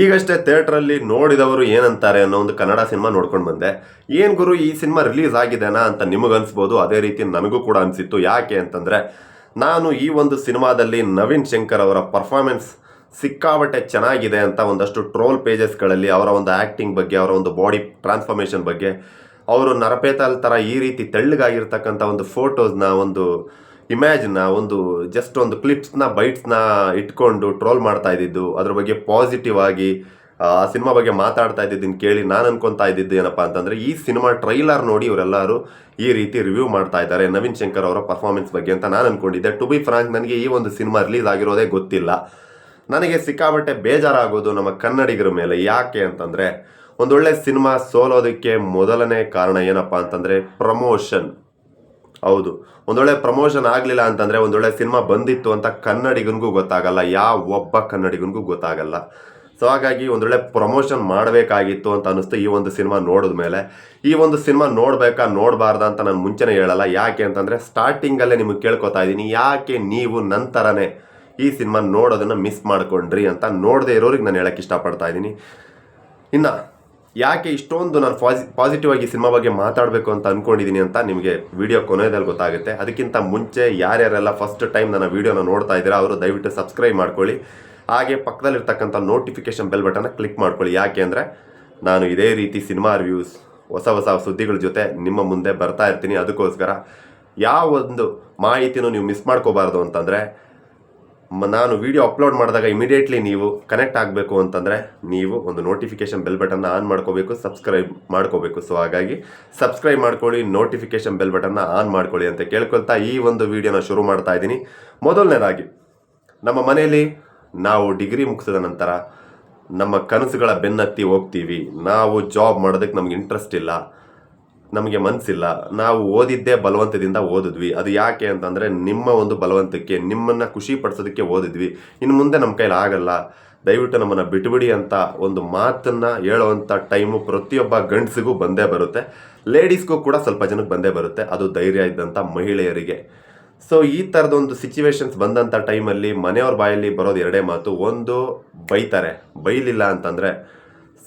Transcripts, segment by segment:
ಈಗಷ್ಟೇ ಥಿಯೇಟ್ರಲ್ಲಿ ನೋಡಿದವರು ಏನಂತಾರೆ ಅನ್ನೋ ಒಂದು ಕನ್ನಡ ಸಿನಿಮಾ ನೋಡ್ಕೊಂಡು ಬಂದೆ. ಏನು ಗುರು, ಈ ಸಿನಿಮಾ ರಿಲೀಸ್ ಆಗಿದೆನಾ ಅಂತ ನಿಮಗೆ ಅನ್ಸ್ಬೋದು? ಅದೇ ರೀತಿ ನನಗೂ ಕೂಡ ಅನಿಸಿತ್ತು. ಯಾಕೆ ಅಂತಂದರೆ, ನಾನು ಈ ಒಂದು ಸಿನಿಮಾದಲ್ಲಿ ನವೀನ್ ಶಂಕರ್ ಅವರ ಪರ್ಫಾರ್ಮೆನ್ಸ್ ಸಿಕ್ಕಾಬಟ್ಟೆ ಚೆನ್ನಾಗಿದೆ ಅಂತ ಒಂದಷ್ಟು ಟ್ರೋಲ್ ಪೇಜಸ್ಗಳಲ್ಲಿ ಅವರ ಒಂದು ಆ್ಯಕ್ಟಿಂಗ್ ಬಗ್ಗೆ, ಅವರ ಒಂದು ಬಾಡಿ ಟ್ರಾನ್ಸ್ಫಾರ್ಮೇಷನ್ ಬಗ್ಗೆ, ಅವರು ನರಪೇತಾಲ್ ಥರ ಈ ರೀತಿ ತೆಳ್ಳಗಾಗಿರ್ತಕ್ಕಂಥ ಒಂದು ಫೋಟೋಸ್ನ ಒಂದು ಇಮ್ಯಾಜ್ನ ಒಂದು ಜಸ್ಟ್ ಒಂದು ಕ್ಲಿಪ್ಸ್ನ ಬೈಟ್ಸ್ನ ಇಟ್ಕೊಂಡು ಟ್ರೋಲ್ ಮಾಡ್ತಾ ಇದ್ದಿದ್ದು. ಅದ್ರ ಬಗ್ಗೆ ಪಾಸಿಟಿವ್ ಆಗಿ, ಆ ಸಿನಿಮಾ ಬಗ್ಗೆ ಮಾತಾಡ್ತಾ ಇದ್ದಿದ್ದನ್ನು ಕೇಳಿ ನಾನು ಅನ್ಕೊತಾ ಇದ್ದಿದ್ದು ಏನಪ್ಪ ಅಂತಂದರೆ, ಈ ಸಿನಿಮಾ ಟ್ರೈಲರ್ ನೋಡಿ ಇವರೆಲ್ಲರೂ ಈ ರೀತಿ ರಿವ್ಯೂ ಮಾಡ್ತಾ ಇದ್ದಾರೆ. ನವೀನ್ ಶಂಕರ್ ಅವರ ಪರ್ಫಾರ್ಮೆನ್ಸ್ ಬಗ್ಗೆ ಅಂತ ನಾನು ಅನ್ಕೊಂಡಿದ್ದೆ. ಟು ಬಿ ಫ್ರಾಂಕ್ ನನಗೆ ಈ ಒಂದು ಸಿನಿಮಾ ರಿಲೀಸ್ ಆಗಿರೋದೇ ಗೊತ್ತಿಲ್ಲ. ನನಗೆ ಸಿಕ್ಕಾಬಟ್ಟೆ ಬೇಜಾರಾಗೋದು ನಮ್ಮ ಕನ್ನಡಿಗರ ಮೇಲೆ. ಯಾಕೆ ಅಂತಂದರೆ, ಒಂದೊಳ್ಳೆ ಸಿನಿಮಾ ಸೋಲೋದಕ್ಕೆ ಮೊದಲನೇ ಕಾರಣ ಏನಪ್ಪ ಅಂತಂದರೆ ಪ್ರಮೋಷನ್ ಹೌದು. ಒಂದೊಳ್ಳೆ ಪ್ರಮೋಷನ್ ಆಗಲಿಲ್ಲ ಅಂತಂದರೆ ಒಂದೊಳ್ಳೆ ಸಿನಿಮಾ ಬಂದಿತ್ತು ಅಂತ ಕನ್ನಡಿಗನಿಗೂ ಗೊತ್ತಾಗಲ್ಲ. ಯಾವ ಒಬ್ಬ ಕನ್ನಡಿಗನಿಗೂ ಗೊತ್ತಾಗಲ್ಲ. ಸೊ ಹಾಗಾಗಿ ಒಂದೊಳ್ಳೆ ಪ್ರಮೋಷನ್ ಮಾಡಬೇಕಾಗಿತ್ತು ಅಂತ ಅನ್ನಿಸ್ತು ಈ ಒಂದು ಸಿನಿಮಾ ನೋಡಿದ ಮೇಲೆ. ಈ ಒಂದು ಸಿನಿಮಾ ನೋಡಬೇಕಾ, ನೋಡಬಾರ್ದ ಅಂತ ನಾನು ಮುಂಚೆನೇ ಹೇಳಲ್ಲ. ಯಾಕೆ ಅಂತಂದರೆ ಸ್ಟಾರ್ಟಿಂಗಲ್ಲೇ ನಿಮಗೆ ಕೇಳ್ಕೊತಾ ಇದ್ದೀನಿ. ಯಾಕೆ ನೀವು ನಂತರನೇ ಈ ಸಿನಿಮಾ ನೋಡೋದನ್ನು ಮಿಸ್ ಮಾಡ್ಕೊಂಡ್ರಿ ಅಂತ ನೋಡದೇ ಇರೋರಿಗೆ ನಾನು ಹೇಳಕ್ಕೆ ಇಷ್ಟಪಡ್ತಾ ಇದ್ದೀನಿ. ಇನ್ನು ಯಾಕೆ ಇಷ್ಟೊಂದು ನಾನು ಪಾಸಿ, ಪಾಸಿಟಿವ್ ಆಗಿ ಸಿನಿಮಾ ಬಗ್ಗೆ ಮಾತಾಡಬೇಕು ಅಂತ ಅನ್ಕೊಂಡಿದ್ದೀನಿ ಅಂತ ನಿಮಗೆ ವಿಡಿಯೋ ಕೊನೆಯದಲ್ಲಿ ಗೊತ್ತಾಗುತ್ತೆ. ಅದಕ್ಕಿಂತ ಮುಂಚೆ ಯಾರ್ಯಾರೆಲ್ಲ ಫಸ್ಟ್ ಟೈಮ್ ನನ್ನ ವಿಡಿಯೋನ ನೋಡ್ತಾ ಇದ್ದೀರಾ, ಅವರು ದಯವಿಟ್ಟು ಸಬ್ಸ್ಕ್ರೈಬ್ ಮಾಡ್ಕೊಳ್ಳಿ. ಹಾಗೆ ಪಕ್ಕದಲ್ಲಿರ್ತಕ್ಕಂಥ ನೋಟಿಫಿಕೇಶನ್ ಬೆಲ್ ಬಟನ್ನ ಕ್ಲಿಕ್ ಮಾಡ್ಕೊಳ್ಳಿ. ಯಾಕೆ ಅಂದರೆ ನಾನು ಇದೇ ರೀತಿ ಸಿನಿಮಾ ರಿವ್ಯೂಸ್ ಹೊಸ ಹೊಸ ಸುದ್ದಿಗಳ ಜೊತೆ ನಿಮ್ಮ ಮುಂದೆ ಬರ್ತಾ ಇರ್ತೀನಿ. ಅದಕ್ಕೋಸ್ಕರ ಯಾವ ಒಂದು ಮಾಹಿತಿನೂ ನೀವು ಮಿಸ್ ಮಾಡ್ಕೋಬಾರ್ದು ಅಂತಂದರೆ ನಾನು ವಿಡಿಯೋ ಅಪ್ಲೋಡ್ ಮಾಡಿದಾಗ ಇಮಿಡಿಯೇಟ್ಲಿ ನೀವು ಕನೆಕ್ಟ್ ಆಗಬೇಕು ಅಂತಂದರೆ ನೀವು ಒಂದು ನೋಟಿಫಿಕೇಶನ್ ಬೆಲ್ ಬಟನ್ನ ಆನ್ ಮಾಡ್ಕೋಬೇಕು ಸಬ್ಸ್ಕ್ರೈಬ್ ಮಾಡ್ಕೋಬೇಕು. ಸೊ ಹಾಗಾಗಿ ಸಬ್ಸ್ಕ್ರೈಬ್ ಮಾಡ್ಕೊಳ್ಳಿ ನೋಟಿಫಿಕೇಶನ್ ಬೆಲ್ ಬಟನ್ನ ಆನ್ ಮಾಡ್ಕೊಳ್ಳಿ ಅಂತ ಕೇಳ್ಕೊಳ್ತಾ ಈ ಒಂದು ವಿಡಿಯೋನ ಶುರು ಮಾಡ್ತಾ ಇದ್ದೀನಿ. ಮೊದಲನೇದಾಗಿ, ನಮ್ಮ ಮನೆಯಲ್ಲಿ ನಾವು ಡಿಗ್ರಿ ಮುಗಿಸಿದ ನಂತರ ನಮ್ಮ ಕನಸುಗಳ ಬೆನ್ನತ್ತಿ ಹೋಗ್ತೀವಿ. ನಾವು ಜಾಬ್ ಮಾಡೋದಕ್ಕೆ ನಮ್ಗೆ ಇಂಟ್ರೆಸ್ಟ್ ಇಲ್ಲ. ನಮಗೆ ಮನಸ್ಸಿಲ್ಲ ನಾವು ಓದಿದ್ದೇ ಬಲವಂತದಿಂದ ಓದಿದ್ವಿ. ಅದು ಯಾಕೆ ಅಂತಂದರೆ ನಿಮ್ಮ ಒಂದು ಬಲವಂತಕ್ಕೆ, ನಿಮ್ಮನ್ನು ಖುಷಿ ಪಡಿಸೋದಕ್ಕೆ ಓದಿದ್ವಿ. ಇನ್ನು ಮುಂದೆ ನಮ್ಮ ಕೈಲಿ ಆಗಲ್ಲ. ದಯವಿಟ್ಟು ನಮ್ಮನ್ನು ಬಿಟ್ಬಿಡಿ ಅಂತ ಒಂದು ಮಾತನ್ನು ಹೇಳುವಂಥ ಟೈಮು ಪ್ರತಿಯೊಬ್ಬ ಗಂಡಸಿಗೂ ಬಂದೇ ಬರುತ್ತೆ. ಲೇಡೀಸ್ಗೂ ಕೂಡ ಸ್ವಲ್ಪ ಜನಕ್ಕೆ ಬಂದೇ ಬರುತ್ತೆ. ಅದು ಧೈರ್ಯ ಇದ್ದಂಥ ಮಹಿಳೆಯರಿಗೆ. ಸೊ ಈ ಥರದೊಂದು ಸಿಚುವೇಶನ್ಸ್ ಬಂದಂಥ ಟೈಮಲ್ಲಿ ಮನೆಯವ್ರ ಬಾಯಲ್ಲಿ ಬರೋದು ಎರಡೇ ಮಾತು. ಒಂದು ಬೈತಾರೆ. ಬೈಲಿಲ್ಲ ಅಂತಂದರೆ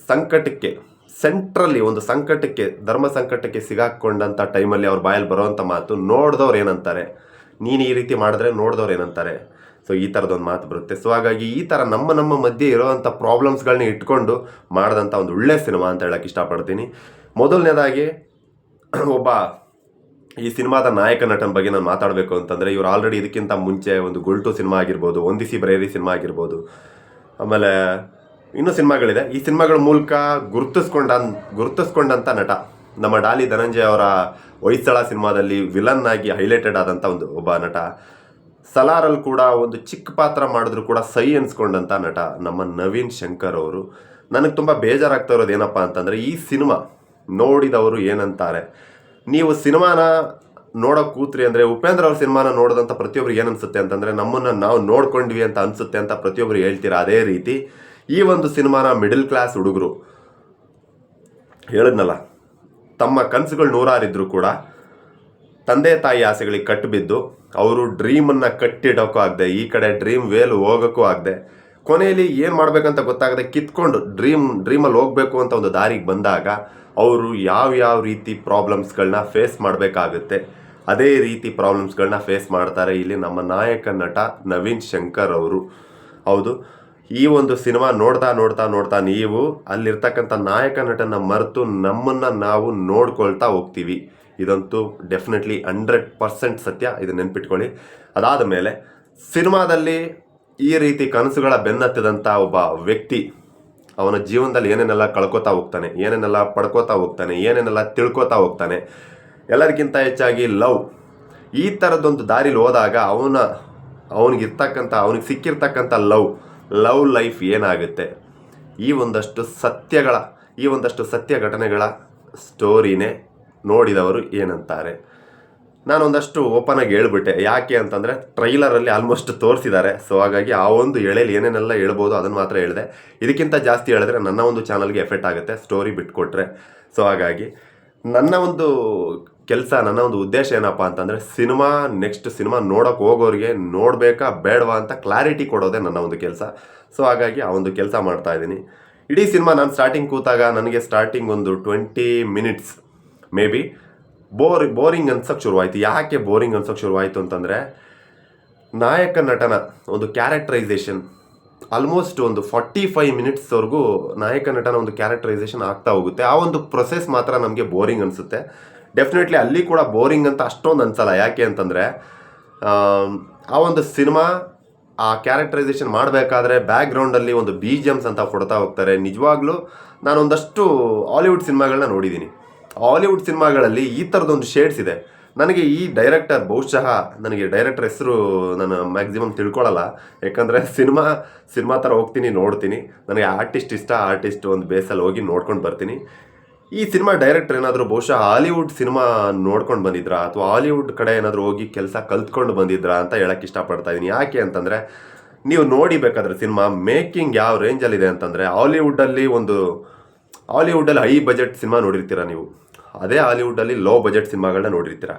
ಸಂಕಟಕ್ಕೆ ಸೆಂಟ್ರಲ್ಲಿ ಒಂದು ಸಂಕಟಕ್ಕೆ, ಧರ್ಮ ಸಂಕಟಕ್ಕೆ ಸಿಗಾಕೊಂಡಂಥ ಟೈಮಲ್ಲಿ ಅವ್ರ ಬಾಯಲ್ಲಿ ಬರೋವಂಥ ಮಾತು ನೋಡಿದವ್ರು ಏನಂತಾರೆ? ನೀನು ಈ ರೀತಿ ಮಾಡಿದ್ರೆ ನೋಡಿದವ್ರು ಏನಂತಾರೆ? ಸೊ ಈ ಥರದೊಂದು ಮಾತು ಬರುತ್ತೆ. ಸೊ ಹಾಗಾಗಿ ಈ ಥರ ನಮ್ಮ ನಮ್ಮ ಮಧ್ಯೆ ಇರೋವಂಥ ಪ್ರಾಬ್ಲಮ್ಸ್ಗಳನ್ನ ಇಟ್ಕೊಂಡು ಮಾಡಿದಂಥ ಒಂದು ಒಳ್ಳೆಯ ಸಿನಿಮಾ ಅಂತ ಹೇಳಕ್ಕೆ ಇಷ್ಟಪಡ್ತೀನಿ. ಮೊದಲನೇದಾಗಿ, ಒಬ್ಬ ಈ ಸಿನಿಮಾದ ನಾಯಕ ನಟನ ಬಗ್ಗೆ ನಾನು ಮಾತಾಡಬೇಕು ಅಂತಂದರೆ, ಇವರು ಆಲ್ರೆಡಿ ಇದಕ್ಕಿಂತ ಮುಂಚೆ ಒಂದು ಗುಲ್ಟು ಸಿನಿಮಾ ಆಗಿರ್ಬೋದು, ಒಂದಿಸಿ ಬರೇರಿ ಸಿನಿಮಾ ಆಗಿರ್ಬೋದು. ಆಮೇಲೆ ಇನ್ನೂ ಸಿನಿಮಾಗಳಿದೆ. ಈ ಸಿನಿಮಾಗಳ ಮೂಲಕ ಗುರುತಿಸ್ಕೊಂಡ ಗುರುತಿಸ್ಕೊಂಡಂಥ ನಟ, ನಮ್ಮ ಡಾಲಿ ಧನಂಜಯ ಅವರ ಹೊಯ್ಸಳ ಸಿನಿಮಾದಲ್ಲಿ ವಿಲನ್ ಆಗಿ ಹೈಲೈಟೆಡ್ ಆದಂಥ ಒಂದು ಒಬ್ಬ ನಟ. ಸಲಾರಲ್ಲಿ ಕೂಡ ಒಂದು ಚಿಕ್ಕ ಪಾತ್ರ ಮಾಡಿದ್ರು ಕೂಡ ಸೈ ಅನ್ಸ್ಕೊಂಡಂಥ ನಟ ನಮ್ಮ ನವೀನ್ ಶಂಕರ್ ಅವರು. ನನಗೆ ತುಂಬ ಬೇಜಾರಾಗ್ತಾ ಇರೋದು ಏನಪ್ಪ ಅಂತಂದರೆ ಈ ಸಿನಿಮಾ ನೋಡಿದವರು ಏನಂತಾರೆ? ನೀವು ಸಿನಿಮಾನ ನೋಡೋಕೆ ಕೂತ್ರಿ ಅಂದರೆ ಉಪೇಂದ್ರ ಅವ್ರ ಸಿನಿಮಾನ ನೋಡಿದಂಥ ಪ್ರತಿಯೊಬ್ರಿಗೆ ಏನು ಅನ್ಸುತ್ತೆ ಅಂತಂದರೆ ನಮ್ಮನ್ನು ನಾವು ನೋಡ್ಕೊಂಡ್ವಿ ಅಂತ ಅನಿಸುತ್ತೆ ಅಂತ ಪ್ರತಿಯೊಬ್ಬರು ಹೇಳ್ತೀರಾ ಅದೇ ರೀತಿ ಈ ಒಂದು ಸಿನಿಮಾನ ಮಿಡಲ್ ಕ್ಲಾಸ್ ಹುಡುಗರು. ಹೇಳಿದ್ನಲ್ಲ, ತಮ್ಮ ಕನಸುಗಳು ನೂರಾರಿದ್ರು ಕೂಡ ತಂದೆ ತಾಯಿ ಆಸೆಗಳಿಗೆ ಕಟ್ಟಿಬಿದ್ದು ಅವರು ಡ್ರೀಮನ್ನು ಕಟ್ಟಿಡೋಕ್ಕೂ ಆಗದೆ, ಈ ಕಡೆ ಡ್ರೀಮ್ ವೇಲ್ ಹೋಗೋಕ್ಕೂ ಆಗದೆ. ಕೊನೆಯಲ್ಲಿ ಏನು ಮಾಡಬೇಕಂತ ಗೊತ್ತಾಗದೆ ಕಿತ್ಕೊಂಡು ಡ್ರೀಮ್ ಡ್ರೀಮಲ್ಲಿ ಹೋಗಬೇಕು ಅಂತ ಒಂದು ದಾರಿಗೆ ಬಂದಾಗ ಅವರು ಯಾವ ಯಾವ ರೀತಿ ಪ್ರಾಬ್ಲಮ್ಸ್ಗಳನ್ನ ಫೇಸ್ ಮಾಡಬೇಕಾಗುತ್ತೆ. ಅದೇ ರೀತಿ ಪ್ರಾಬ್ಲಮ್ಸ್ಗಳನ್ನ ಫೇಸ್ ಮಾಡ್ತಾರೆ ಇಲ್ಲಿ ನಮ್ಮ ನಾಯಕ ನಟ ನವೀನ್ ಶಂಕರ್ ಅವರು. ಹೌದು, ಈ ಒಂದು ಸಿನಿಮಾ ನೋಡ್ತಾ ನೋಡ್ತಾ ನೋಡ್ತಾ ನೀವು ಅಲ್ಲಿರ್ತಕ್ಕಂಥ ನಾಯಕ ನಟನ ಮರೆತು ನಮ್ಮನ್ನು ನಾವು ನೋಡ್ಕೊಳ್ತಾ ಹೋಗ್ತೀವಿ. ಇದಂತೂ ಡೆಫಿನೆಟ್ಲಿ ಹಂಡ್ರೆಡ್ ಪರ್ಸೆಂಟ್ ಸತ್ಯ, ಇದು ನೆನ್ಪಿಟ್ಕೊಳ್ಳಿ. ಅದಾದ ಮೇಲೆ ಸಿನಿಮಾದಲ್ಲಿ ಈ ರೀತಿ ಕನಸುಗಳ ಬೆನ್ನತ್ತಿದಂಥ ಒಬ್ಬ ವ್ಯಕ್ತಿ ಅವನ ಜೀವನದಲ್ಲಿ ಏನೇನೆಲ್ಲ ಕಳ್ಕೊತಾ ಹೋಗ್ತಾನೆ, ಏನೇನೆಲ್ಲ ಪಡ್ಕೋತಾ ಹೋಗ್ತಾನೆ, ಏನೇನೆಲ್ಲ ತಿಳ್ಕೊತಾ ಹೋಗ್ತಾನೆ ಎಲ್ಲರಿಗಿಂತ ಹೆಚ್ಚಾಗಿ ಲವ್. ಈ ಥರದ್ದೊಂದು ದಾರಿಲಿ ಹೋದಾಗ ಅವನ, ಅವನಿಗಿರ್ತಕ್ಕಂಥ, ಅವನಿಗೆ ಸಿಕ್ಕಿರ್ತಕ್ಕಂಥ ಲವ್ ಲವ್ ಲೈಫ್ ಏನಾಗುತ್ತೆ? ಈ ಒಂದಷ್ಟು ಸತ್ಯಗಳ, ಈ ಒಂದಷ್ಟು ಸತ್ಯ ಘಟನೆಗಳ ಸ್ಟೋರಿನೇ ನೋಡಿದವರು ಏನಂತಾರೆ? ನಾನು ಒಂದಷ್ಟು ಓಪನ್ ಆಗಿ ಹೇಳ್ಬಿಟ್ಟೆ. ಯಾಕೆ ಅಂತಂದರೆ ಟ್ರೈಲರಲ್ಲಿ ಆಲ್ಮೋಸ್ಟ್ ತೋರಿಸಿದ್ದಾರೆ. ಸೊ ಹಾಗಾಗಿ ಆ ಒಂದು ಎಳೆಯಲ್ಲಿ ಏನೇನೆಲ್ಲ ಹೇಳ್ಬೋದು ಅದನ್ನು ಮಾತ್ರ ಹೇಳಿದೆ. ಇದಕ್ಕಿಂತ ಜಾಸ್ತಿ ಹೇಳಿದ್ರೆ ನನ್ನ ಒಂದು ಚಾನಲ್ಗೆ ಎಫೆಕ್ಟ್ ಆಗುತ್ತೆ, ಸ್ಟೋರಿ ಬಿಟ್ಕೊಟ್ರೆ. ಸೊ ಹಾಗಾಗಿ ನನ್ನ ಒಂದು ಕೆಲಸ, ನನ್ನ ಒಂದು ಉದ್ದೇಶ ಏನಪ್ಪ ಅಂತಂದರೆ ಸಿನಿಮಾ ನೆಕ್ಸ್ಟ್ ಸಿನಿಮಾ ನೋಡೋಕೆ ಹೋಗೋರಿಗೆ ನೋಡಬೇಕಾ, ಬೇಡವಾ ಅಂತ ಕ್ಲಾರಿಟಿ ಕೊಡೋದೇ ನನ್ನ ಒಂದು ಕೆಲಸ. ಸೊ ಹಾಗಾಗಿ ಆ ಒಂದು ಕೆಲಸ ಮಾಡ್ತಾ ಇದ್ದೀನಿ. ಇಡೀ ಸಿನಿಮಾ ನಾನು ಸ್ಟಾರ್ಟಿಂಗ್ ಕೂತಾಗ ನನಗೆ ಸ್ಟಾರ್ಟಿಂಗ್ ಒಂದು twenty minutes maybe bore boring ಅನ್ಸೋಕ್ಕೆ ಶುರುವಾಯಿತು. ಯಾಕೆ ಬೋರಿಂಗ್ ಅನ್ಸೋಕ್ಕೆ ಶುರುವಾಯಿತು ಅಂತಂದರೆ, ನಾಯಕ ನಟನ, ಒಂದು ಕ್ಯಾರೆಕ್ಟರೈಸೇಷನ್ ಆಲ್ಮೋಸ್ಟ್ ಒಂದು ಫಾರ್ಟಿ ಫೈವ್ ಮಿನಿಟ್ಸ್ವರೆಗೂ ನಾಯಕ ನಟನ ಒಂದು ಕ್ಯಾರೆಕ್ಟರೈಸೇಷನ್ ಆಗ್ತಾ ಹೋಗುತ್ತೆ. ಆ ಒಂದು ಪ್ರೊಸೆಸ್ ಮಾತ್ರ ನಮಗೆ ಬೋರಿಂಗ್ ಅನಿಸುತ್ತೆ. ಡೆಫಿನೆಟ್ಲಿ ಅಲ್ಲಿ ಕೂಡ ಬೋರಿಂಗ್ ಅಂತ ಅಷ್ಟೊಂದು ಅನ್ಸಲ್ಲ. ಯಾಕೆ ಅಂತಂದರೆ ಆ ಒಂದು ಸಿನಿಮಾ, ಆ ಕ್ಯಾರೆಕ್ಟರೈಸೇಷನ್ ಮಾಡಬೇಕಾದ್ರೆ ಬ್ಯಾಕ್ಗ್ರೌಂಡಲ್ಲಿ ಒಂದು ಬಿ ಜಿ ಎಮ್ಸ್ ಅಂತ ಕೊಡ್ತಾ ಹೋಗ್ತಾರೆ. ನಿಜವಾಗ್ಲೂ ನಾನೊಂದಷ್ಟು ಹಾಲಿವುಡ್ ಸಿನಿಮಾಗಳನ್ನ ನೋಡಿದ್ದೀನಿ ಹಾಲಿವುಡ್ ಸಿನಿಮಾಗಳಲ್ಲಿ ಈ ಥರದೊಂದು ಶೇಡ್ಸ್ ಇದೆ. ನನಗೆ ಈ ಡೈರೆಕ್ಟರ್ ಬಹುಶಃ, ನನಗೆ ಡೈರೆಕ್ಟರ್ ಹೆಸರು ನಾನು ಮ್ಯಾಕ್ಸಿಮಮ್ ತಿಳ್ಕೊಳ್ಳಲ್ಲ ಯಾಕಂದರೆ ಸಿನಿಮಾ ಸಿನಿಮಾ ಥರ ಹೋಗ್ತೀನಿ, ನೋಡ್ತೀನಿ. ನನಗೆ ಆರ್ಟಿಸ್ಟ್ ಇಷ್ಟ ಆರ್ಟಿಸ್ಟ್ ಒಂದು ಬೇಸಲ್ಲಿ ಹೋಗಿ ನೋಡ್ಕೊಂಡು ಬರ್ತೀನಿ. ಈ ಸಿನಿಮಾ ಡೈರೆಕ್ಟರ್ ಏನಾದರೂ ಬಹುಶಃ ಹಾಲಿವುಡ್ ಸಿನಿಮಾ ನೋಡ್ಕೊಂಡು ಬಂದಿದ್ರಾ? ಅಥವಾ ಹಾಲಿವುಡ್ ಕಡೆ ಏನಾದರೂ ಹೋಗಿ ಕೆಲಸ ಕಲ್ತ್ಕೊಂಡು ಬಂದಿದ್ರಾ ಅಂತ ಹೇಳಕ್ಕೆ ಇಷ್ಟಪಡ್ತಾ ಇದ್ದೀನಿ ಯಾಕೆ ಅಂತಂದರೆ, ನೀವು ನೋಡಿ ಬೇಕಾದ್ರೆ ಸಿನಿಮಾ, ಮೇಕಿಂಗ್ ಯಾವ ರೇಂಜಲ್ಲಿದೆ ಅಂತಂದರೆ, ಹಾಲಿವುಡ್ಡಲ್ಲಿ ಒಂದು ಹಾಲಿವುಡಲ್ಲಿ ಹೈ ಬಜೆಟ್ ಸಿನಿಮಾ ನೋಡಿರ್ತೀರ ನೀವು? ಅದೇ ಹಾಲಿವುಡ್ಡಲ್ಲಿ ಲೋ ಬಜೆಟ್ ಸಿನಿಮಾಗಳನ್ನ ನೋಡಿರ್ತೀರ?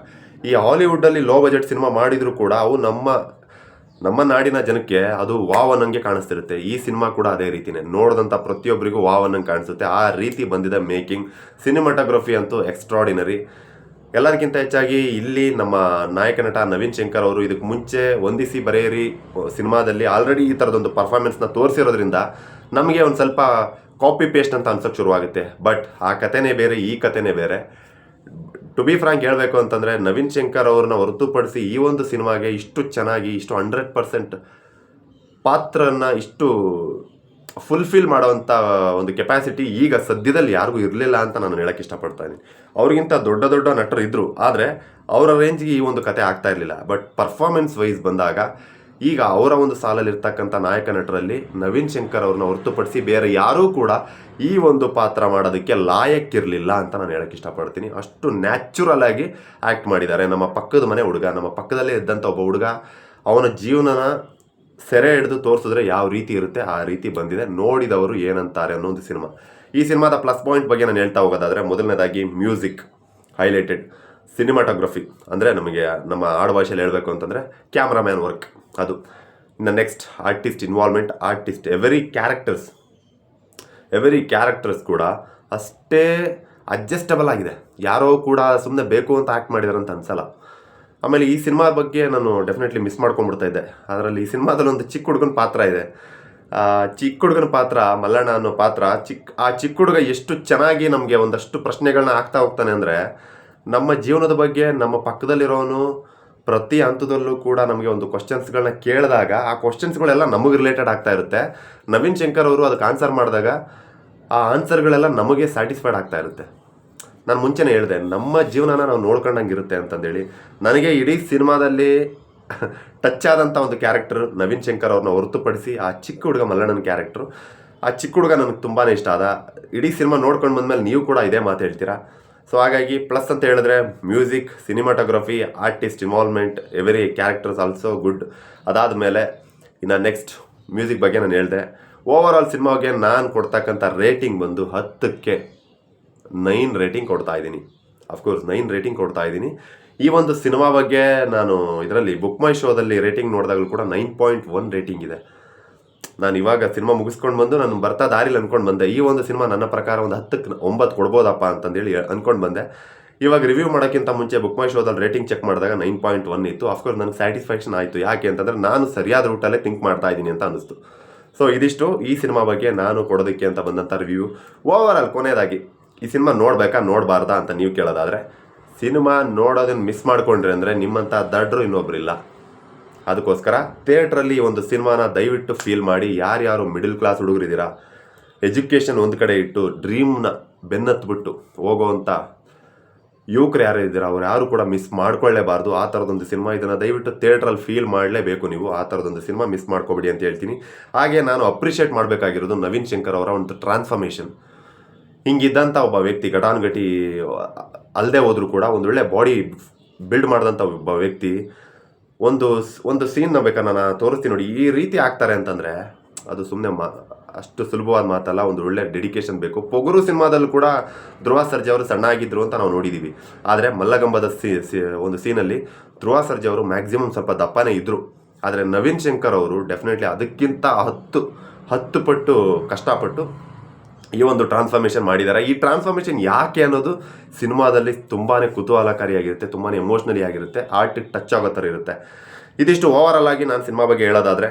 ಈ ಹಾಲಿವುಡಲ್ಲಿ ಲೋ ಬಜೆಟ್ ಸಿನಿಮಾ ಮಾಡಿದರೂ ಕೂಡ ಅವು ನಮ್ಮ ನಮ್ಮ ನಾಡಿನ ಜನಕ್ಕೆ ಅದು ವಾವ್ ಅನ್ನಂಗೆ ಕಾಣಿಸ್ತಿರುತ್ತೆ. ಈ ಸಿನಿಮಾ ಕೂಡ ಅದೇ ರೀತಿನೇ. ನೋಡಿದಂಥ ಪ್ರತಿಯೊಬ್ಬರಿಗೂ ವಾವ್ ಅನ್ನಂಗೆ ಕಾಣಿಸುತ್ತೆ. ಆ ರೀತಿ ಬಂದಿದೆ ಮೇಕಿಂಗ್. ಸಿನಿಮಾಟೋಗ್ರಫಿ ಅಂತೂ ಎಕ್ಸ್ಟ್ರಾಡಿನರಿ ಎಲ್ಲರಿಗಿಂತ ಹೆಚ್ಚಾಗಿ ಇಲ್ಲಿ ನಮ್ಮ ನಾಯಕ ನಟ ನವೀನ್ ಶಂಕರ್ ಅವರು ಇದಕ್ಕೆ ಮುಂಚೆ ಹೊಂದಿಸಿ ಬರೆಯಿರಿ ಸಿನಿಮಾದಲ್ಲಿ ಆಲ್ರೆಡಿ ಈ ಥರದೊಂದು ಪರ್ಫಾರ್ಮೆನ್ಸ್ನ ತೋರಿಸಿರೋದ್ರಿಂದ ನಮಗೆ ಒಂದು ಸ್ವಲ್ಪ ಕಾಪಿ ಪೇಸ್ಟ್ ಅಂತ ಅನ್ಸೋಕ್ಕೆ ಶುರುವಾಗುತ್ತೆ. ಬಟ್ ಆ ಕಥೆನೇ ಬೇರೆ, ಈ ಕಥೆನೇ ಬೇರೆ. ಟು ಬಿ ಫ್ರಾಂಕ್ ಹೇಳಬೇಕು ಅಂತಂದರೆ, ನವೀನ್ ಶಂಕರ್ ಅವ್ರನ್ನ ಹೊರತುಪಡಿಸಿ ಈ ಒಂದು ಸಿನಿಮಾಗೆ ಇಷ್ಟು ಚೆನ್ನಾಗಿ, ಇಷ್ಟು ಹಂಡ್ರೆಡ್ ಪರ್ಸೆಂಟ್ ಪಾತ್ರನ ಇಷ್ಟು ಫುಲ್ಫಿಲ್ ಮಾಡುವಂಥ ಒಂದು ಕೆಪಾಸಿಟಿ ಈಗ ಸದ್ಯದಲ್ಲಿ ಯಾರಿಗೂ ಇರಲಿಲ್ಲ ಅಂತ ನಾನು ಹೇಳಕ್ಕೆ ಇಷ್ಟಪಡ್ತಾ ಇದ್ದೀನಿ. ಅವ್ರಿಗಿಂತ ದೊಡ್ಡ ದೊಡ್ಡ ನಟರು ಇದ್ದರು ಆದರೆ ಅವರ ರೇಂಜ್ಗೆ ಈ ಒಂದು ಕತೆ ಆಗ್ತಾ ಇರಲಿಲ್ಲ. ಬಟ್ ಪರ್ಫಾರ್ಮೆನ್ಸ್ ವೈಸ್ ಬಂದಾಗ ಈಗ ಅವರ ಒಂದು ಸಾಲಲ್ಲಿರ್ತಕ್ಕಂಥ ನಾಯಕ ನಟರಲ್ಲಿ ನವೀನ್ ಶಂಕರ್ ಅವ್ರನ್ನ ಹೊರತುಪಡಿಸಿ ಬೇರೆ ಯಾರೂ ಕೂಡ ಈ ಒಂದು ಪಾತ್ರ ಮಾಡೋದಕ್ಕೆ ಲಾಯಕ್ಕಿರಲಿಲ್ಲ ಅಂತ ನಾನು ಹೇಳಕ್ಕೆ ಇಷ್ಟಪಡ್ತೀನಿ. ಅಷ್ಟು ನ್ಯಾಚುರಲ್ ಆಗಿ ಆ್ಯಕ್ಟ್ ಮಾಡಿದ್ದಾರೆ. ನಮ್ಮ ಪಕ್ಕದ ಮನೆ ಹುಡುಗ, ನಮ್ಮ ಪಕ್ಕದಲ್ಲೇ ಇದ್ದಂಥ ಒಬ್ಬ ಹುಡುಗ, ಅವನ ಜೀವನನ ಸೆರೆ ಹಿಡಿದು ತೋರಿಸಿದ್ರೆ ಯಾವ ರೀತಿ ಇರುತ್ತೆ, ಆ ರೀತಿ ಬಂದಿದೆ. ನೋಡಿದವರು ಏನಂತಾರೆ ಅನ್ನೋ ಒಂದು ಸಿನಿಮಾ. ಈ ಸಿನಿಮಾದ ಪ್ಲಸ್ ಪಾಯಿಂಟ್ ಬಗ್ಗೆ ನಾನು ಹೇಳ್ತಾ ಹೋಗೋದಾದರೆ, ಮೊದಲನೇದಾಗಿ ಮ್ಯೂಸಿಕ್ ಹೈಲೈಟೆಡ್ ಸಿನಿಮಾಟೋಗ್ರಫಿ. ಅಂದರೆ ನಮಗೆ ನಮ್ಮ ಆಡುಭಾಷೆಯಲ್ಲಿ ಹೇಳಬೇಕು ಅಂತಂದರೆ ಕ್ಯಾಮ್ರಾಮ್ಯಾನ್ ವರ್ಕ್. ಅದು. ಇನ್ನು next artist involvement artist every characters every characters ಕೂಡ ಅಷ್ಟೇ ಅಡ್ಜಸ್ಟಬಲ್ ಆಗಿದೆ. ಯಾರೋ ಕೂಡ ಸುಮ್ಮನೆ ಬೇಕು ಅಂತ ಆ್ಯಕ್ಟ್ ಮಾಡಿದಾರೆ ಅಂತ ಅನ್ಸಲ್ಲ. ಆಮೇಲೆ ಈ ಸಿನಿಮಾ ಬಗ್ಗೆ ನಾನು ಡೆಫಿನೆಟ್ಲಿ ಮಿಸ್ ಮಾಡ್ಕೊಂಡ್ಬಿಡ್ತಾ ಇದ್ದೆ. ಅದರಲ್ಲಿ ಈ ಸಿನಿಮಾದಲ್ಲಿ ಒಂದು ಚಿಕ್ಕ ಹುಡುಗನ ಪಾತ್ರ ಇದೆ. ಚಿಕ್ಕ ಹುಡುಗನ ಪಾತ್ರ, ಮಲ್ಲಣ್ಣ ಅನ್ನೋ ಪಾತ್ರ ಚಿಕ್ಕ ಆ ಚಿಕ್ಕ ಹುಡುಗ ಎಷ್ಟು ಚೆನ್ನಾಗಿ ನಮಗೆ ಒಂದಷ್ಟು ಪ್ರಶ್ನೆಗಳನ್ನ ಆಗ್ತಾ ಹೋಗ್ತಾನೆ ಅಂದರೆ ನಮ್ಮ ಜೀವನದ ಬಗ್ಗೆ, ನಮ್ಮ ಪಕ್ಕದಲ್ಲಿರೋನು ಪ್ರತಿ ಹಂತದಲ್ಲೂ ಕೂಡ ನಮಗೆ ಒಂದು ಕ್ವಶನ್ಸ್ಗಳನ್ನ ಕೇಳಿದಾಗ ಆ ಕ್ವಶನ್ಸ್ಗಳೆಲ್ಲ ನಮಗೆ ರಿಲೇಟೆಡ್ ಆಗ್ತಾ ಇರುತ್ತೆ. ನವೀನ್ ಶಂಕರ್ ಅವರು ಅದಕ್ಕೆ ಆನ್ಸರ್ ಮಾಡಿದಾಗ ಆ ಆನ್ಸರ್ಗಳೆಲ್ಲ ನಮಗೆ ಸ್ಯಾಟಿಸ್ಫೈಡ್ ಆಗ್ತಾ ಇರುತ್ತೆ. ನಾನು ಮುಂಚೆನೇ ಹೇಳಿದೆ, ನಮ್ಮ ಜೀವನನ ನಾವು ನೋಡ್ಕೊಂಡಂಗೆ ಇರುತ್ತೆ ಅಂತಂದೇಳಿ. ನನಗೆ ಇಡೀ ಸಿನಿಮಾದಲ್ಲಿ ಟಚ್ ಆದಂಥ ಒಂದು ಕ್ಯಾರೆಕ್ಟರ್ ನವೀನ್ ಶಂಕರ್ ಅವ್ರನ್ನ ಹೊರತುಪಡಿಸಿ ಆ ಚಿಕ್ಕ ಹುಡುಗ ಮಲ್ಲಣ್ಣನ ಕ್ಯಾರೆಕ್ಟ್ರು ಆ ಚಿಕ್ಕ ಹುಡುಗ ನನಗೆ ತುಂಬಾ ಇಷ್ಟ ಆದ. ಇಡೀ ಸಿನಿಮಾ ನೋಡ್ಕೊಂಡು ಬಂದಮೇಲೆ ನೀವು ಕೂಡ ಇದೇ ಮಾತು ಹೇಳ್ತೀರಾ? ಸೊ ಹಾಗಾಗಿ ಪ್ಲಸ್ ಅಂತ ಹೇಳಿದ್ರೆ music cinematography artist involvement every characters also good ಅದಾದ ಮೇಲೆ ಇನ್ನು ನೆಕ್ಸ್ಟ್ ಮ್ಯೂಸಿಕ್ ಬಗ್ಗೆ ನಾನು ಹೇಳಿದೆ. ಓವರ್ ಆಲ್ ಸಿನಿಮಾಗೆ ನಾನು ಕೊಡ್ತಕ್ಕಂಥ ರೇಟಿಂಗ್ ಬಂದು ಹತ್ತಕ್ಕೆ ನೈನ್ ರೇಟಿಂಗ್ ಕೊಡ್ತಾ ಇದ್ದೀನಿ. ಅಫ್ಕೋರ್ಸ್ ನೈನ್ ರೇಟಿಂಗ್ ಕೊಡ್ತಾ ಇದ್ದೀನಿ. ಈ ಒಂದು ಸಿನಿಮಾ ಬಗ್ಗೆ ನಾನು ಇದರಲ್ಲಿ ಬುಕ್ ಮೈ ಶೋದಲ್ಲಿ ರೇಟಿಂಗ್ ನೋಡಿದಾಗಲೂ ಕೂಡ ನೈನ್ ಪಾಯಿಂಟ್ ಒನ್ ರೇಟಿಂಗ್ ಇದೆ. ನಾನು ಇವಾಗ ಸಿನಿಮಾ ಮುಗಿಸ್ಕೊಂಡು ಬಂದು ನಾನು ಬರ್ತಾ ದಾರಿಲಿ ಅನ್ಕೊಂಡು ಬಂದೆ. ಈ ಒಂದು ಸಿನಿಮಾ ನನ್ನ ಪ್ರಕಾರ ಒಂದು ಹತ್ತಕ್ಕೆ ಒಂಬತ್ತು ಕೊಡ್ಬೋದಪ್ಪ ಅಂತಂದೇಳಿ ಅನ್ಕೊಂಡು ಬಂದೆ. ಇವಾಗ ರಿವ್ಯೂ ಮಾಡೋಕ್ಕಿಂತ ಮುಂಚೆ ಬುಕ್ ಮೈ ಶೋದಲ್ಲಿ ರೇಟಿಂಗ್ ಚೆಕ್ ಮಾಡಿದಾಗ ನೈನ್ ಪಾಯಿಂಟ್ ಒನ್ ಇತ್ತು. ಆಫ್ಕೋರ್ಸ್ ನನಗೆ ಸ್ಯಾಟಿಸ್ಫ್ಯಾಕ್ಷನ್ ಆಯಿತು. ಯಾಕೆ ಅಂತಂದರೆ ನಾನು ಸರಿಯಾದ ರೂಟಲ್ಲೇ ಥಿಂಕ್ ಮಾಡ್ತಾ ಇದ್ದೀನಿ ಅಂತ ಅನಿಸ್ತು ಸೊ ಇದಿಷ್ಟು ಈ ಸಿನಿಮಾ ಬಗ್ಗೆ ನಾನು ಕೊಡೋದಕ್ಕೆ ಅಂತ ಬಂದಂಥ ರಿವ್ಯೂ ಓವರ್ ಆಲ್ ಕೊನೆಯದಾಗಿ, ಈ ಸಿನಿಮಾ ನೋಡಬೇಕಾ, ನೋಡಬಾರ್ದಾ ಅಂತ ನೀವು ಕೇಳೋದಾದರೆ, ಸಿನಿಮಾ ನೋಡೋದನ್ನು ಮಿಸ್ ಮಾಡ್ಕೊಂಡ್ರೆ ಅಂದರೆ ನಿಮ್ಮಂಥ ದಡ್ರು ಇನ್ನೊಬ್ರಿಲ್ಲ. ಅದಕ್ಕೋಸ್ಕರ ಥಿಯೇಟ್ರಲ್ಲಿ ಒಂದು ಸಿನಿಮಾನ ದಯವಿಟ್ಟು ಫೀಲ್ ಮಾಡಿ ಯಾರ್ಯಾರು ಮಿಡಿಲ್ ಕ್ಲಾಸ್ ಹುಡುಗರಿದ್ದೀರಾ ಎಜುಕೇಷನ್ ಒಂದು ಕಡೆ ಇಟ್ಟು ಡ್ರೀಮ್ನ ಬೆನ್ನತ್ಬಿಟ್ಟು ಹೋಗೋವಂಥ ಯುವಕರು ಯಾರು ಇದ್ದೀರಾ, ಅವ್ರು ಯಾರು ಕೂಡ ಮಿಸ್ ಮಾಡ್ಕೊಳ್ಳೇಬಾರ್ದು. ಆ ಥರದೊಂದು ಸಿನಿಮಾ ಇದನ್ನು ದಯವಿಟ್ಟು ಥಿಯೇಟ್ರಲ್ಲಿ ಫೀಲ್ ಮಾಡಲೇಬೇಕು ನೀವು. ಆ ಥರದೊಂದು ಸಿನಿಮಾ ಮಿಸ್ ಮಾಡ್ಕೋಬೇಡಿ ಅಂತ ಹೇಳ್ತೀನಿ. ಹಾಗೆ ನಾನು ಅಪ್ರಿಷಿಯೇಟ್ ಮಾಡಬೇಕಾಗಿರೋದು ನವೀನ್ ಶಂಕರ್ ಅವರ ಒಂದು ಟ್ರಾನ್ಸ್ಫಾರ್ಮೇಷನ್ ಹಿಂಗಿದ್ದಂಥ ಒಬ್ಬ ವ್ಯಕ್ತಿ, ಘಟಾನುಘಟಿ ಅಲ್ಲದೆ ಹೋದರೂ ಕೂಡ ಒಂದು ಒಳ್ಳೆ ಬಾಡಿ ಬಿಲ್ಡ್ ಮಾಡಿದಂಥ ಒಬ್ಬ ವ್ಯಕ್ತಿ ಒಂದು ಒಂದು ಸೀನ್ ಬೇಕಾ ನಾನು ತೋರಿಸ್ತೀನಿ ನೋಡಿ, ಈ ರೀತಿ ಆಗ್ತಾರೆ ಅಂತಂದರೆ ಅದು ಸುಮ್ಮನೆ ಮಾ, ಅಷ್ಟು ಸುಲಭವಾದ ಮಾತಲ್ಲ, ಒಂದು ಒಳ್ಳೆ ಡೆಡಿಕೇಶನ್ ಬೇಕು. ಪೊಗುರು ಸಿನಿಮಾದಲ್ಲೂ ಕೂಡ ಧ್ರುವ ಸರ್ಜೆ ಅವರು ಸಣ್ಣ ಆಗಿದ್ರು ಅಂತ ನಾವು ನೋಡಿದ್ದೀವಿ ಆದರೆ ಮಲ್ಲಗಂಬದ ಸಿ- ಒಂದು ಸೀನಲ್ಲಿ ಧ್ರುವ ಸರ್ಜೆ ಅವರು ಮ್ಯಾಕ್ಸಿಮಮ್ ಸ್ವಲ್ಪ ದಪ್ಪನೇ ಇದ್ದರು ಆದರೆ ನವೀನ್ ಶಂಕರ್ ಅವರು ಡೆಫಿನೆಟ್ಲಿ ಅದಕ್ಕಿಂತ ಹತ್ತು ಹತ್ತು ಪಟ್ಟು ಕಷ್ಟಪಟ್ಟು ಈ ಒಂದು ಟ್ರಾನ್ಸ್ಫಾರ್ಮೇಷನ್ ಮಾಡಿದ್ದಾರೆ ಈ ಟ್ರಾನ್ಸ್ಫಾರ್ಮೇಷನ್ ಯಾಕೆ ಅನ್ನೋದು ಸಿನಿಮಾದಲ್ಲಿ ತುಂಬಾ ಕುತೂಹಲಕಾರಿಯಾಗಿರುತ್ತೆ ತುಂಬಾ ಎಮೋಷ್ನಲಿ ಆಗಿರುತ್ತೆ ಆರ್ಟಿಗೆ ಟಚ್ ಆಗೋ ಥರ ಇರುತ್ತೆ. ಇದಿಷ್ಟು ಓವರಾಲ್ ಆಗಿ ನಾನು ಸಿನಿಮಾ ಬಗ್ಗೆ ಹೇಳೋದಾದರೆ,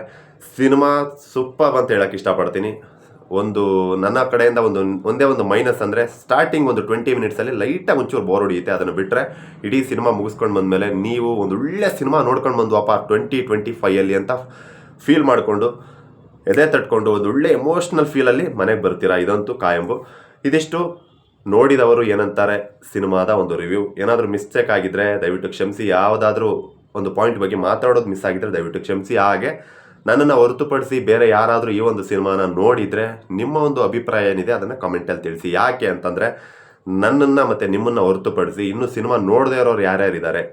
ಸಿನಿಮಾ ಸೂಪರ್ ಅಂತ ಹೇಳಕ್ಕೆ ಇಷ್ಟಪಡ್ತೀನಿ. ಒಂದು ನನ್ನ ಕಡೆಯಿಂದ ಒಂದು, ಒಂದೇ ಒಂದು ಮೈನಸ್ ಅಂದರೆ ಸ್ಟಾರ್ಟಿಂಗ್ ಒಂದು ಟ್ವೆಂಟಿ ಮಿನಿಟ್ಸಲ್ಲಿ ಲೈಟಾಗಿ ಒಂಚೂರು ಬೋರ್ ಹೊಡಿಯುತ್ತೆ. ಅದನ್ನು ಬಿಟ್ಟರೆ ಇಡೀ ಸಿನಿಮಾ ಮುಗಿಸ್ಕೊಂಡು ಬಂದಮೇಲೆ ನೀವು ಒಂದು ಒಳ್ಳೆ ಸಿನಿಮಾ ನೋಡ್ಕೊಂಡು ಬಂದ್ವಪ್ಪ ಟ್ವೆಂಟಿ ಟ್ವೆಂಟಿ ಫೈಯಲ್ಲಿ ಅಂತ ಫೀಲ್ ಮಾಡಿಕೊಂಡು ಎದೆ ತಟ್ಕೊಂಡು ಒಂದು ಒಳ್ಳೆ ಎಮೋಷ್ನಲ್ ಫೀಲಲ್ಲಿ ಮನೆಗೆ ಬರ್ತೀರಾ? ಇದಂತೂ ಕಾಯಂಬು. ಇದಿಷ್ಟು ನೋಡಿದವರು ಏನಂತಾರೆ ಸಿನಿಮಾದ ಒಂದು ರಿವ್ಯೂ ಏನಾದರೂ ಮಿಸ್ಟೇಕ್ ಆಗಿದ್ದರೆ ದಯವಿಟ್ಟು ಕ್ಷಮಿಸಿ. ಯಾವುದಾದ್ರೂ ಒಂದು ಪಾಯಿಂಟ್ ಬಗ್ಗೆ ಮಾತಾಡೋದು ಮಿಸ್ ಆಗಿದ್ದರೆ ದಯವಿಟ್ಟು ಕ್ಷಮಿಸಿ. ಹಾಗೆ ನನ್ನನ್ನು ಹೊರತುಪಡಿಸಿ ಬೇರೆ ಯಾರಾದರೂ ಈ ಒಂದು ಸಿನಿಮಾನ ನೋಡಿದರೆ ನಿಮ್ಮ ಒಂದು ಅಭಿಪ್ರಾಯ ಏನಿದೆ ಅದನ್ನು ಕಮೆಂಟಲ್ಲಿ ತಿಳಿಸಿ. ಯಾಕೆ ಅಂತಂದರೆ ನನ್ನನ್ನು ಮತ್ತು ನಿಮ್ಮನ್ನು ಹೊರತುಪಡಿಸಿ ಇನ್ನೂ ಸಿನಿಮಾ ನೋಡದೇ ಇರೋರು ಯಾರ್ಯಾರಿದ್ದಾರೆ?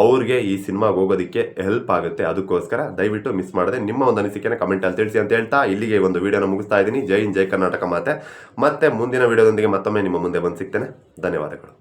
ಅವ್ರಿಗೆ ಈ ಸಿನಿಮಾಗೆ ಹೋಗೋದಕ್ಕೆ ಹೆಲ್ಪ್ ಆಗುತ್ತೆ. ಅದಕ್ಕೋಸ್ಕರ ದಯವಿಟ್ಟು ಮಿಸ್ ಮಾಡದೆ ನಿಮ್ಮ ಒಂದು ಅನಿಸಿಕೆನ ಕಮೆಂಟಲ್ಲಿ ತಿಳಿಸಿ ಅಂತ ಹೇಳ್ತಾ ಇಲ್ಲಿಗೆ ಒಂದು ವಿಡಿಯೋನ ಮುಗಿಸ್ತಾ ಇದ್ದೀನಿ. ಜೈ ಹಿಂದ್, ಜೈ ಕರ್ನಾಟಕ ಮಾತೆ. ಮತ್ತೆ ಮುಂದಿನ ವಿಡಿಯೋದೊಂದಿಗೆ ಮತ್ತೊಮ್ಮೆ ನಿಮ್ಮ ಮುಂದೆ ಬಂದು ಸಿಗ್ತೇನೆ. ಧನ್ಯವಾದಗಳು.